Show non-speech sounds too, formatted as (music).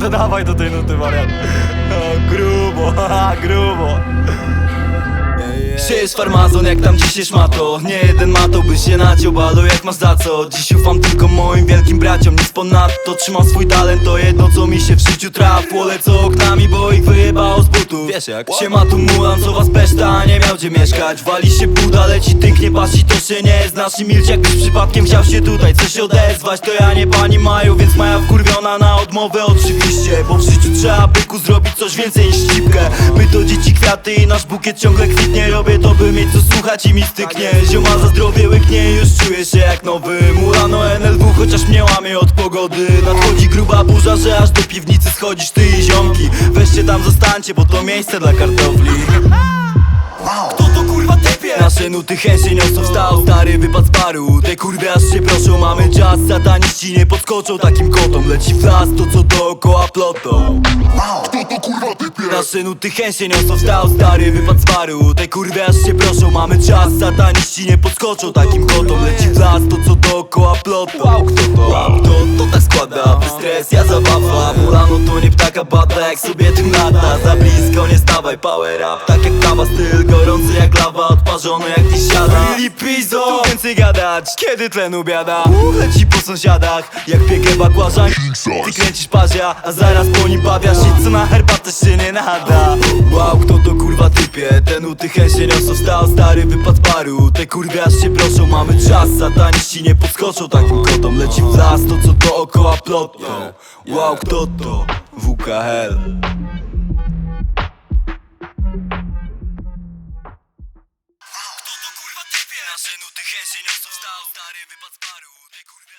to dawaj do tej nuty, wariat. O, grubo, (laughs) haha, grubo. Siejesz farmazon jak tam dzisiaj szmato Nie jeden matą by się naciął balo jak masz za co Dziś ufam tylko moim wielkim braciom Nic ponadto trzymam swój talent To jedno co mi się w życiu trafło Lecą oknami bo ich wyjebało z butów Wiesz jak? Siema tu mulan co was peszta Nie miał gdzie mieszkać. Wali się buda leci tynk nie pasi to się nie znasz I milcz jakbyś przypadkiem chciał się tutaj coś odezwać? To ja nie pani mają więc maja wkurwiona na odmowę oczywiście. Bo w życiu trzeba byku zrobić coś więcej niż ścipkę My to dzieci kwiaty i nasz bukiet ciągle kwitnie. Robię to by mieć co słuchać i mi styknie. Zioma za zdrowie łyknie już czuję się jak nowy Murano chociaż mnie łamie od pogody. Nadchodzi gruba burza, że aż do piwnicy schodzisz ty i ziomki. Weźcie tam zostańcie, bo to miejsce dla kartofli kto to kurwa typie? Nasze nuty chęcie niosą wstał Stary wypad z baru. Te kurwy aż się proszą. Mamy czas, sataniści nie podskoczą. Takim kotom leci w las To co dookoła plotą. Kto to kurwa typie? Nasze nuty chęcie niosą wstał Stary wypad z baru. Te kurwy aż się proszą. Mamy czas, sataniści nie podskoczą. Takim kotom leci w las To co dookoła plotą. Wow, kto to? Wow, kto to tak składa? Bez stres, ja zabawa. Mulano to nie ptaka bada Jak sobie tym lata Za blisko nie stawaj, power up Tak jak kawa, styl gorący jak lawa Odparzony jak dziś siada. Lili pizzo! Tu więcej gadać Kiedy tlenu biada Leci po sąsiadach Jak piekę bakłażan Ty kręcisz pazia A zaraz po nim bawiasz I co na herbatę się nie nada? Wow, kto to kurwa typie? Ten u tych się niosą. Stał Stary wypad z baru Te kurwy aż się proszą Mamy czas. Sataniści nie podskoczą Takim kotom. Leci w las To co dookoła plotną Wow, kto to? WKL wstał Stary kurwy